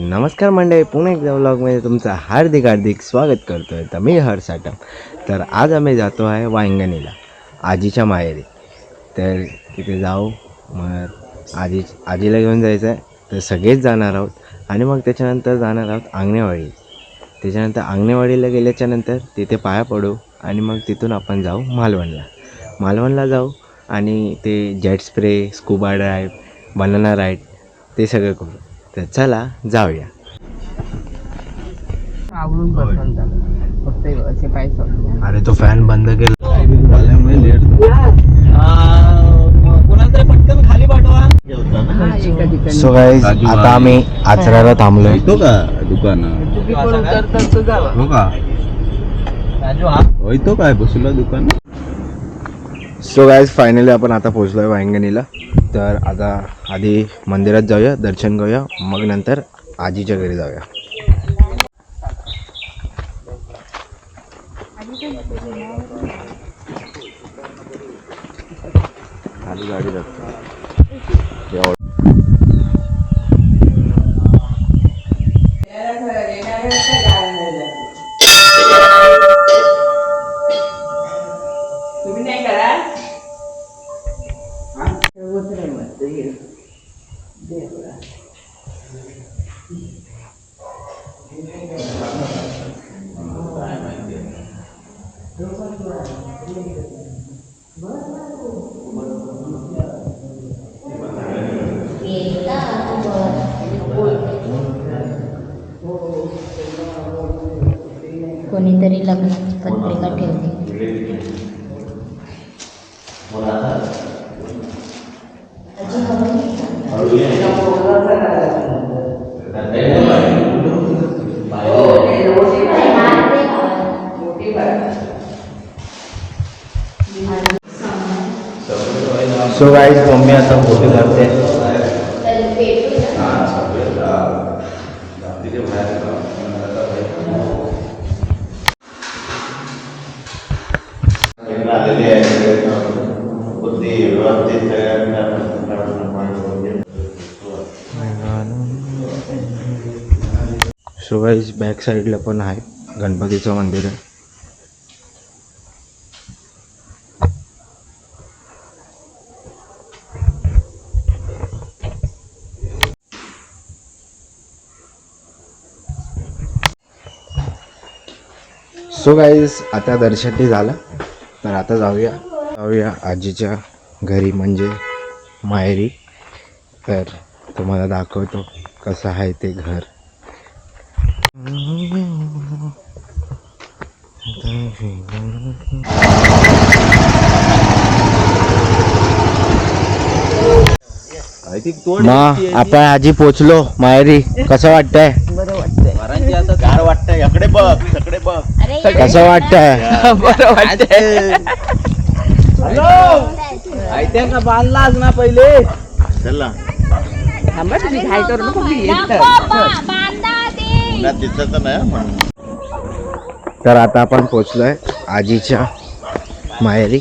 नमस्कार मंडळी पुन्हा एकदा व्लॉगमध्ये तुमचं हार्दिक हार्दिक स्वागत करतो आहे तर मी हर साटम तर आज आम्ही जातो आहे वांगणीला आजीच्या माहेरी. तर तिथे जाऊ मग आजी आजीला घेऊन जायचं आहे तर सगळेच जाणार आहोत. आणि मग त्याच्यानंतर जाणार आहोत आंगणेवाडी त्याच्यानंतर आंगणेवाडीला गेल्याच्यानंतर तिथे पाया पडू आणि मग तिथून आपण जाऊ मालवणला. मालवणला जाऊ आणि ते jet spray scuba drive banana ride ते सगळं करू. तर चला जाऊया. अरे तो फॅन बंद केला. हा, सो गाईज आता आम्ही आचऱ्याला थांबलोय. येतो का दुकान. हो का? येतो काय बसला दुकान सो गायज फायनली आपण आता पोहोचलोय वांगणीला तर आता आधी मंदिरात जाऊया दर्शन करूया मग नंतर आजीच्या घरी जाऊया. सो गाईज मम्मी आता फोटो काढते तर भेटू ना. सो गाईज बॅक साईडला पण आहे गणपतीचं मंदिर आहे सो गाईज आता दर्शनही झालं. तर आता जाऊया. जाऊया आजीच्या घरी म्हणजे माहेरी. तर तुम्हाला दाखवतो कसं आहे ते घर. मग आपण आजी पोचलो माहेरी. कसं वाटतंय? वाटतंय. इकडे बघ तिकडे बघ. अरे कसं वाटतंय? बरं ऐकते का बांधलाच ना पहिले? चल. ना थांबा तुम्ही घाई करू नको मी येत. पुण्यात दिसत तर नाही म्हणून. तर आता आपण पोचलोय आजीच्या माहेरी.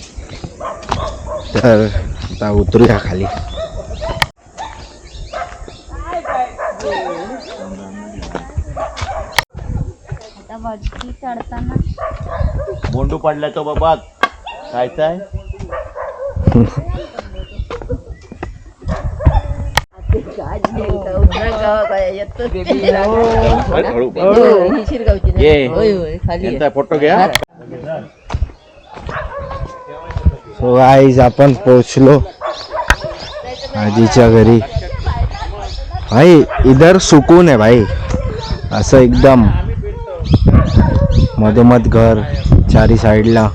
तर आता उतरूया खाली. बोंडू पडला तो बाबा. खायचा आहे हळू ये. यांचा फोटो घ्या. सो आईज आपण पोचलो आजीच्या घरी. भाई इधर सुकून आहे भाई. असं एकदम मधोमध घर. चारी साईडला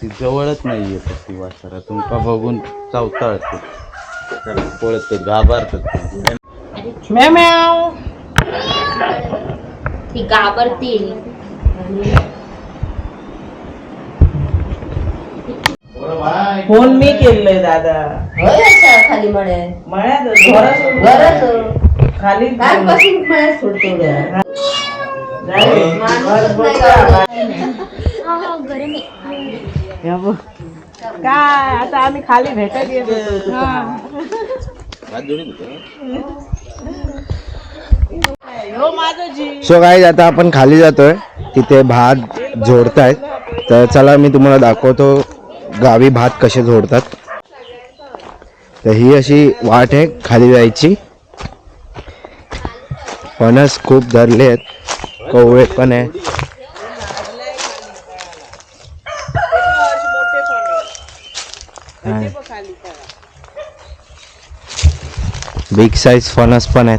ती जवळच नाहीये ती वासरा. तुमका बघून चावताळते. घाबरतात म्याव म्याव. ती घाबरतील फोन मी केलंय दादा. खाली म्हणे मळ्यात घरात घरात खाली कालपासून मळ्यात सोडतो उद्या. माणूसच नाही गावाला. गरम आहे. बघ. काय आता आम्ही खाली भेटत येत माझा सो गाईज आता आपण खाली जातोय. तिथे भात जोडतायत. तर चला मी तुम्हाला दाखवतो गावी भात कसे जोडतात. तर ही अशी वाट आहे खाली जायची. फणस खूप धरले आहेत कवळे पण आहे मोठे पण आहे. हा. ते बघ खाली करा. बिग साईज फणस पण आहेत.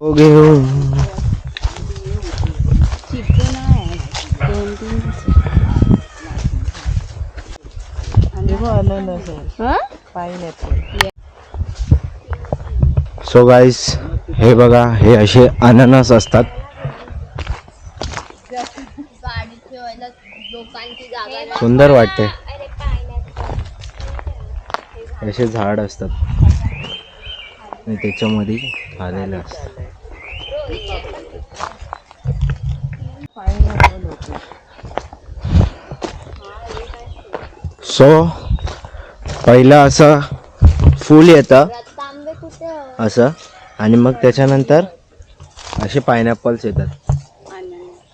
हो घेऊन हे. सो गाईस हे बघा हे असे अननस असतात. सुंदर वाटते. असे झाड असतात. आणि त्याच्यामध्ये आलेलं असतं. सो पहिलं असं फूल येतं. असं. आणि मग त्याच्यानंतर असे पायनॅपल्स येतात.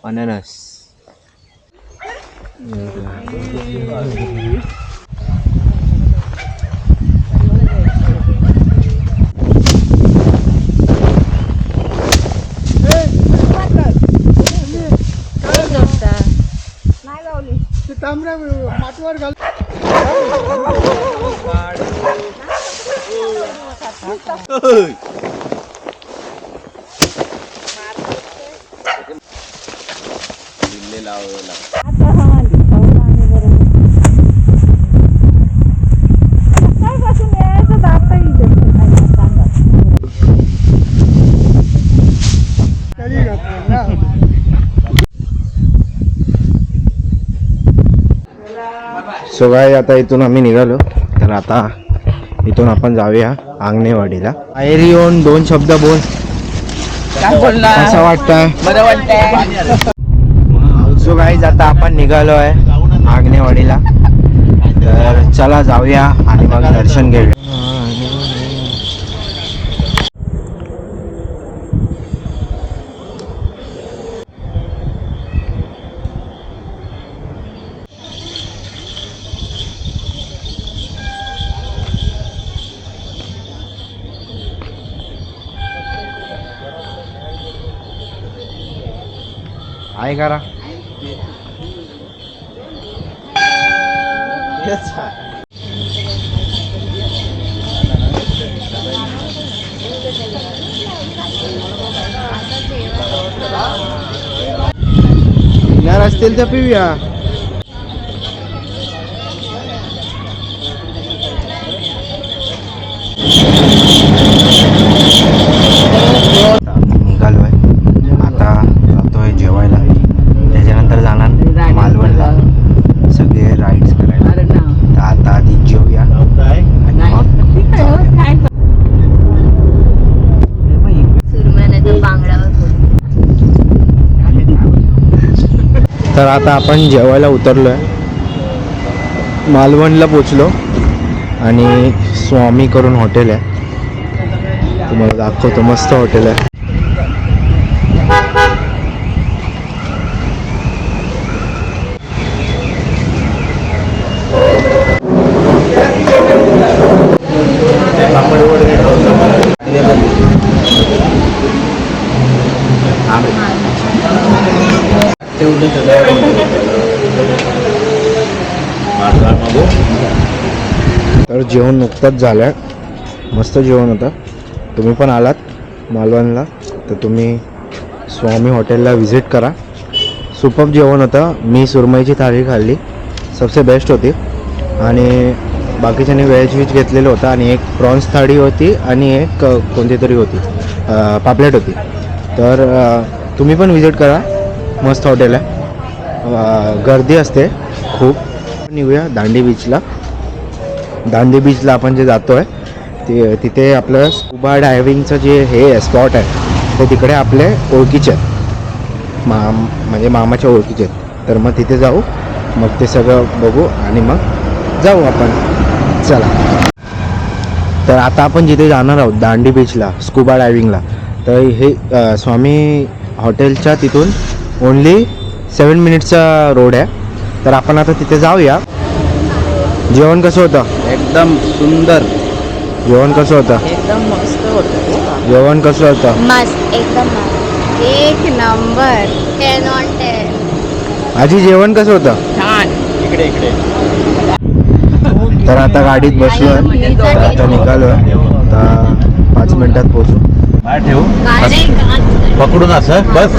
अननस. আমরা মাটুয়ার গাল Hey! सो काय आता इथून आम्ही निघालो. तर आता इथून आपण जाऊया आंगणेवाडीला. बाहेर येऊन दोन शब्द बोल. बरं वाटतंय. सो गाईज आता आपण निघालो आहे आग्नेवाडीला तर चला जाऊया आणि मग दर्शन घेऊया. आहे करा पिणार असतील तर पिऊया निघालोय आता जातोय जेवायला त्याच्यानंतर जाणार मालवणला सगळे राईड्स करायला तर आता आधी जेवूया आणि मग सुरमण्याच्या बांगड्यावर तर आता आपण जेवायला उतरलो आहे मालवणला पोचलो आणि स्वामी करून हॉटेल आहे. तुम्हाला दाखवतो मस्त हॉटेल आहे. तर जेवण नुकतंच झालं आहे मस्त जेवण होतं. तुम्ही पण आलात मालवणला. तर तुम्ही स्वामी हॉटेलला व्हिजिट करा. सुपब जेवण होतं. मी सुरमईची थाळी खाल्ली. सबसे बेस्ट होती. आणि बाकीच्याने व्हेज व्हेज घेतलेलं होतं. आणि एक प्रॉन्स थाळी होती आणि एक कोणती तरी होती. पापलेट होती. तर तुम्ही पण विजिट करा. मस्त हॉटेल आहे. गर्दी असते खूप. निघूया दांडी बीचला दांडी बीचला आपण जे जातो आहे ते तिथे आपलं स्कुबा डायव्हिंगचं जे हे स्पॉट आहे ते तिकडे आपले ओळखीचे आहेत. मा म्हणजे मामाच्या ओळखीचे आहेत. तर मग तिथे जाऊ मग ते सगळं बघू आणि मग जाऊ आपण. चला. तर आता आपण जिथे जाणार आहोत दांडी बीचला स्कुबा डायव्हिंगला तर हे स्वामी हॉटेलच्या तिथून ओन्ली सेवन मिनिटचा रोड आहे. तर आपण आता तिथे जाऊया. जेवण कसं होतं? एकदम सुंदर. जेवण कसं होतं? एकदम मस्त होतं जेवण कसं होतं? मस्त एकदम मस्त. एक नंबर. टेन ऑन टेन आजी जेवण कसं होतं? छान. इकडे इकडे. तर आता गाडीत बसलो आता निघालो आहे आता पाच मिनिटात पोहोचू. ठेवू. पकडून असं? बस.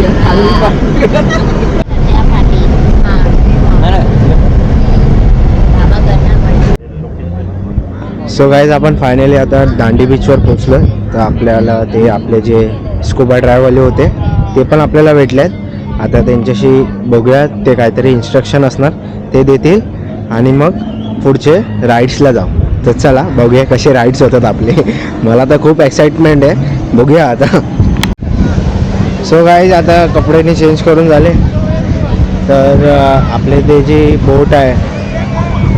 सो गाईज आपण फायनली आता दांडी बीचवर पोचलो तर आपल्याला ते आपले जे स्कुबा ड्रायव्हरवाले होते ते पण आपल्याला भेटले आहेत. आता त्यांच्याशी बघूया ते काहीतरी इन्स्ट्रक्शन असणार ते देतील. आणि मग पुढचे राईड्सला जाऊ. तर चला बघूया कसे राईड्स होतात आपले. मला तर खूप एक्साइटमेंट आहे. बघूया आता. सो गाईज आता कपडेने चेंज करून झाले. तर आपले ते जी बोट आहे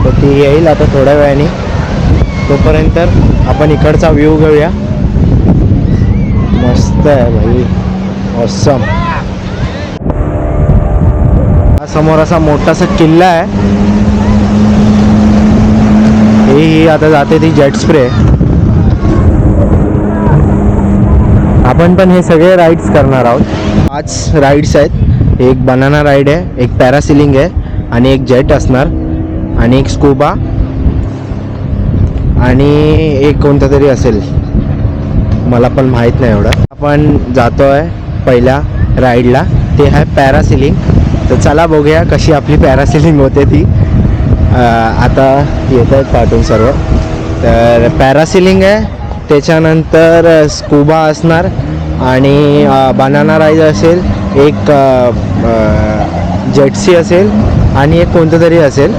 तर ती येईल आता थोड्या वेळाने. तोपर्यंत आपण इकडचा व्ह्यू घेऊया. मस्त आहे भाई. ऑसम हा समोर असा मोठासा किल्ला आहे. ही ही आता जाते ती जेट स्प्रे आपण पण हे सगळे राईड्स करणार आहोत. पाच राईड्स आहेत. एक बनाना राईड आहे एक पॅरासिलिंग आहे आणि एक जेट असणार आणि एक स्कूबा आणि एक कोणतं तरी असेल. मला पण माहीत नाही एवढं. आपण जातो आहे पहिल्या राईडला ते आहे पॅरासिलिंग तर चला बघूया कशी आपली पॅरासिलिंग होते ती. आता येत आहेत पाठवून सर्व. तर पॅरासिलिंग आहे. त्याच्यानंतर स्कूबा असणार आणि बनाना राईज असेल एक जेटसी असेल आणि एक कोणतं तरी असेल.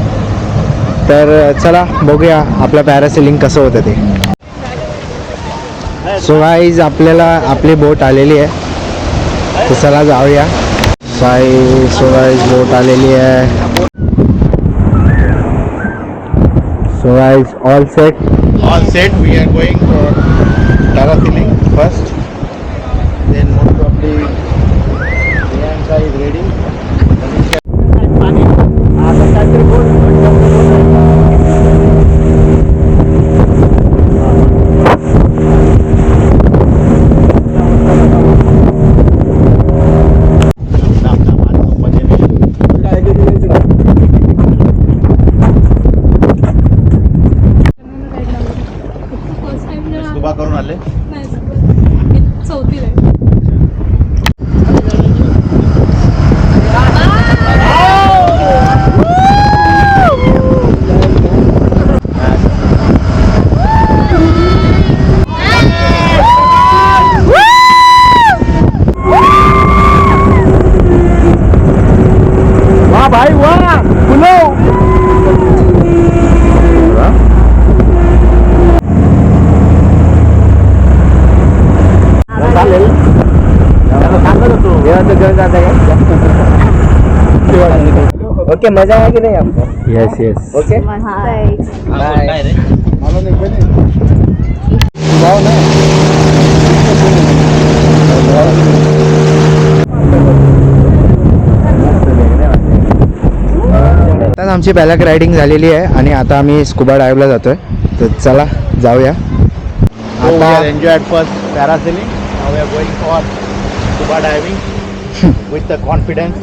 तर चला बघूया आपलं पॅरासेलिंग कसं होतं ते. सो गाईज आपल्याला आपली बोट आलेली आहे. तर चला जाऊया. साई सो गाईज बोट आलेली आहे. So guys all set all set. We are going for filming first. Then most probably Priyanka is ready. Okay मजा आहे की नाही आपको? येस येस ओके काय रे आताच आमची बॅलक रायडिंग झालेली आहे आणि आता आम्ही स्कुबा डायव्हला जातोय. तर चला जाऊया. आता आता enjoy first parasailing now we are going for scuba diving with the confidence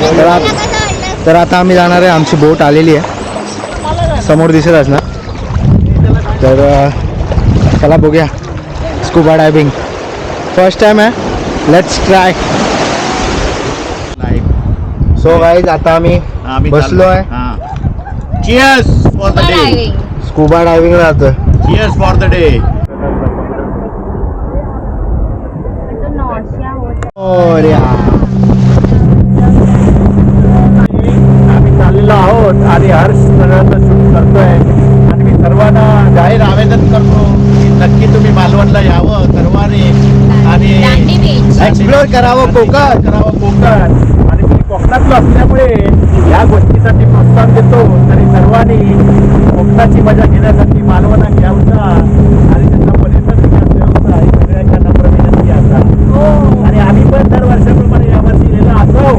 तर आत- तर आता आम्ही जाणार आहे. आमची बोट आलेली आहे. समोर दिसत असणार तर चला बघूया. Scuba diving. फर्स्ट टाइम आहे. लेट्स ट्राय सो गाईज आता आम्ही आम्ही बसलो आहे. हां. Cheers for the day scuba डायव्हिंगला जातोय चिअर्स फॉर द डे अरे आम्ही चाललेलो आहोत आणि हर्ष सगळ्यांना शूट करतोय आणि मी सर्वांना जाहीर आवेदन करतो की नक्की तुम्ही मालवणला यावं सर्वांनी आणि दांडी बीच एक्सप्लोर करावं कोकण. करावं कोकण. आणि मी कोकणातलो असल्यामुळे या गोष्टीसाठी प्रोत्साहन देतो. तरी सर्वांनी कोकणाची मजा घेण्यासाठी मालवणात यावचा आणि त्याचा परिसर विकास ही सगळ्यांच्या नम्र विनंती असा आणि आम्ही पण दर वर्षाप्रमाणे यावर्षी गेलो असो.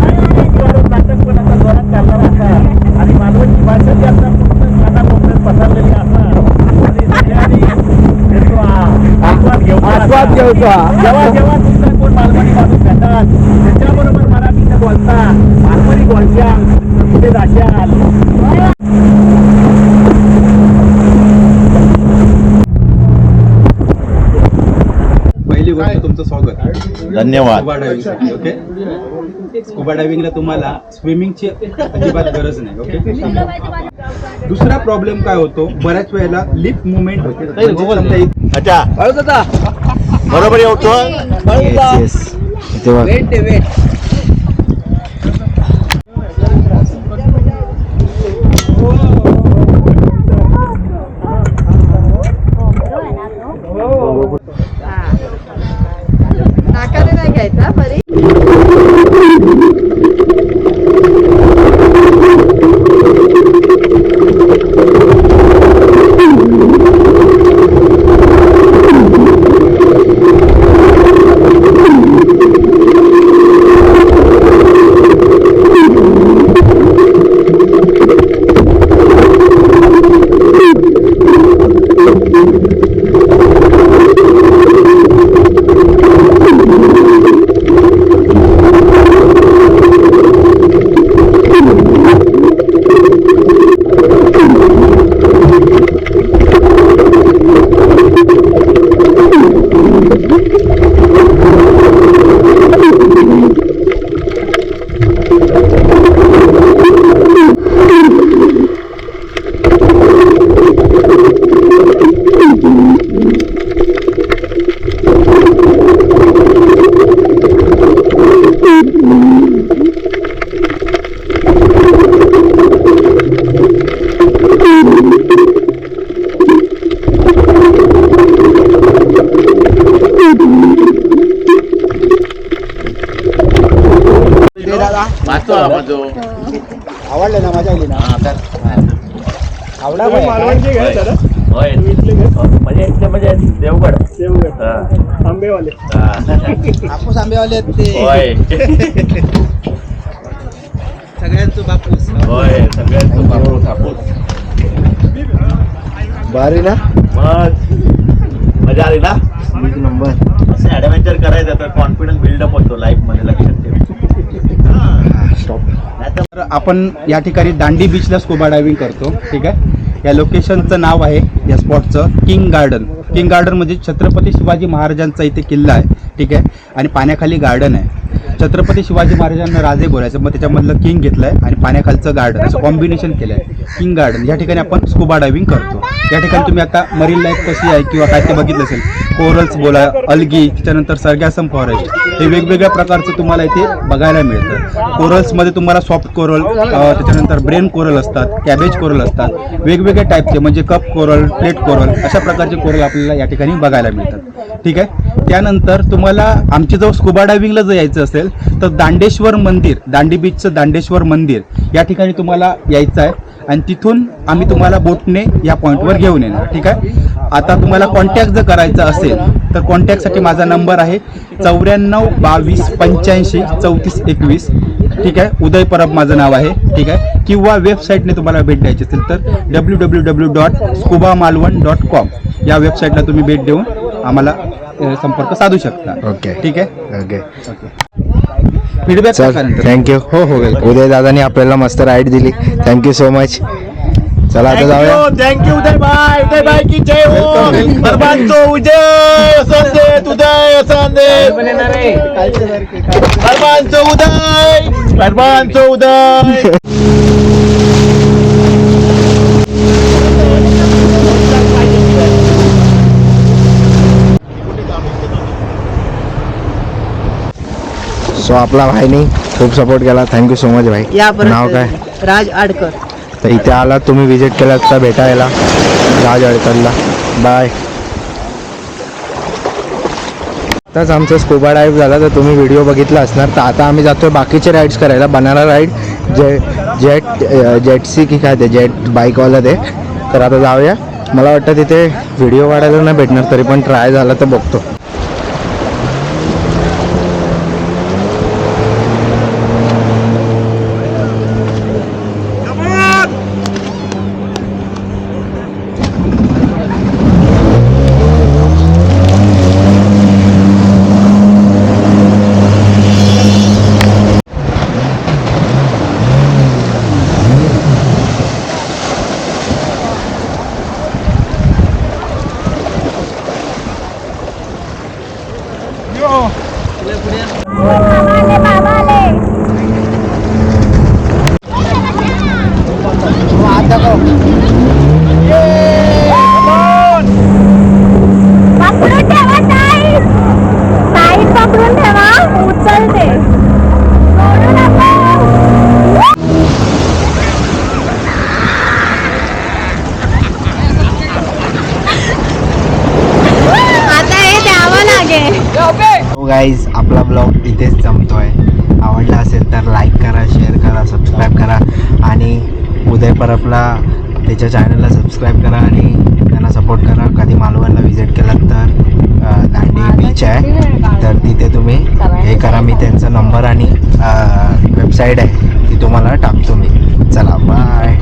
आणि नाटक पण आता जोरात करणार असा आणि मालवणची भाषा जी आता पूर्ण काना कोकणात पसरलेली असा आणि सगळ्यांनी घेतो हा आस्वाद घेऊ आस्वाद घेऊचा. जेव्हा जेव्हा भेटतात त्याच्याबरोबर मराठीत बोलता. बोलच्या कुठे जाशाल पहिली गोष्ट तुमचं स्वागत. धन्यवाद. Scuba okay? स्कुबा डायव्हिंगला तुम्हाला स्विमिंगची अजिबात गरज नाही ओके? दुसरा प्रॉब्लेम काय होतो? बऱ्याच वेळेला लिप मुवमेंट होते. म्हणजे अच्छा. बरोबर येतो येस येस इथे बघ नाकाने नाही घ्यायचा बरी तो. आवडले ना मजा आली ना. आवडा होय. म्हणजे इथले म्हणजे देवगड. देवगड. आंबेवाले. हापूस आंबेवाले आहेत ते. होय. सगळ्यांचं बापूस. होय सगळ्यांचं बापूस हापूस. भारी ना? मग मजा आली ना? एक नंबर. असं ऍडव्हेंचर करायचं तर कॉन्फिडन्स बिल्डअप होतो लाईफमध्ये लक्षात. तर आपण या ठिकाणी दांडी बीचला स्कुबा डायव्हिंग करतो ठीक आहे? या लोकेशनचं नाव आहे या स्पॉटचं किंग गार्डन किंग गार्डन म्हणजे छत्रपती शिवाजी महाराजांचा इथे किल्ला आहे ठीक आहे? आणि पाण्याखाली गार्डन आहे. छत्रपती शिवाजी महाराजांना राजे बोलायचं मग त्याच्यामधलं किंग घेतलं आहे आणि पाण्याखालचं गार्डन असं कॉम्बिनेशन केलं आहे किंग गार्डन या ठिकाणी आपण स्कुबा डायव्हिंग करतो. या ठिकाणी तुम्ही आता मरीन लाईफ कशी आहे किंवा काय ते बघितलं असेल कोरल्स बोला अलगी त्याच्यानंतर सर्गॅसम फॉरेस्ट हे वेगवेगळ्या प्रकारचं तुम्हाला इथे बघायला मिळतं. कोरल्समध्ये तुम्हाला सॉफ्ट कोरल त्याच्यानंतर ब्रेन कोरल असतात कॅबेज कोरल असतात. वेगवेगळ्या टाईपचे म्हणजे कप कोरल प्लेट कोरल अशा प्रकारचे कोरल आपल्याला या ठिकाणी बघायला मिळतात. ठीक आहे? त्यानंतर तुम्हाला आमच्या जवळ स्कुबा डायव्हिंगला जर यायचं असेल तर दांडेश्वर मंदिर दांडी बीचचं दांडेश्वर मंदिर या ठिकाणी तुम्हाला यायचं आहे. आणि तिथून आम्ही तुम्हाला बोटने या पॉईंटवर घेऊन येणार ठीक आहे? आता तुम्हाला कॉन्टॅक्ट जर करायचा असेल तर कॉन्टॅक्टसाठी माझा नंबर आहे चौऱ्याण्णव बावीस पंच्याऐंशी चौतीस एकवीस ठीक आहे? उदय परब माझं नाव आहे ठीक आहे? किंवा वेबसाईटने तुम्हाला भेट द्यायची असेल तर W W W dot scuba Malvan dot com या वेबसाईटला तुम्ही भेट देऊन आम्हाला संपर्क साधू शकता ओके ठीक आहे? ओके फीडबॅक चल थँक्यू हो हो उदय दादानी आपल्याला मस्त राईड दिली. थँक्यू सो मच चला आता जाऊया. Thank you Uday bye Uday bye की जय हो. सर्वांचो उदय संदेत उदय संदेत सर्वांचो उदय सर्वांचो उदय. सो आपला भाईनी खूप सपोर्ट केला. थँक्यू सो मच भाई. या नाव काय? राज आडकर. तर इथे आला. तुम्ही विजिट केलात तर भेटायला. राज अडकरला बाय आताच आमचं स्कुबा डाईव्ह झाला. तर तुम्ही व्हिडिओ बघितला असणार. तर आता आम्ही जातोय बाकीचे राईड्स करायला. बनाना राईड जे जेट जेटसी की काय ते? जेट बाईकवाला ते. तर आता जाऊया. मला वाटतं तिथे व्हिडिओ काढायला नाही भेटणार. तरी पण ट्राय झाला तर बघतो पकडून ठेवा साईड साईड पकडून ठेवा उचलते सोडू नका आता हे द्यावं लागेल हो गाईज आपला इथेच जमतोय आवडला असेल तर लाईक करा शेअर करा सबस्क्राईब करा आणि उदय परबला त्याच्या चॅनलला सबस्क्राईब करा आणि त्यांना सपोर्ट करा. कधी मालवणला व्हिजिट केलात तर दांडी बीच आहे. तर तिथे तुम्ही हे करा. मी त्यांचा नंबर आणि वेबसाईट आहे. ती तुम्हाला टाकतो मी. चला बाय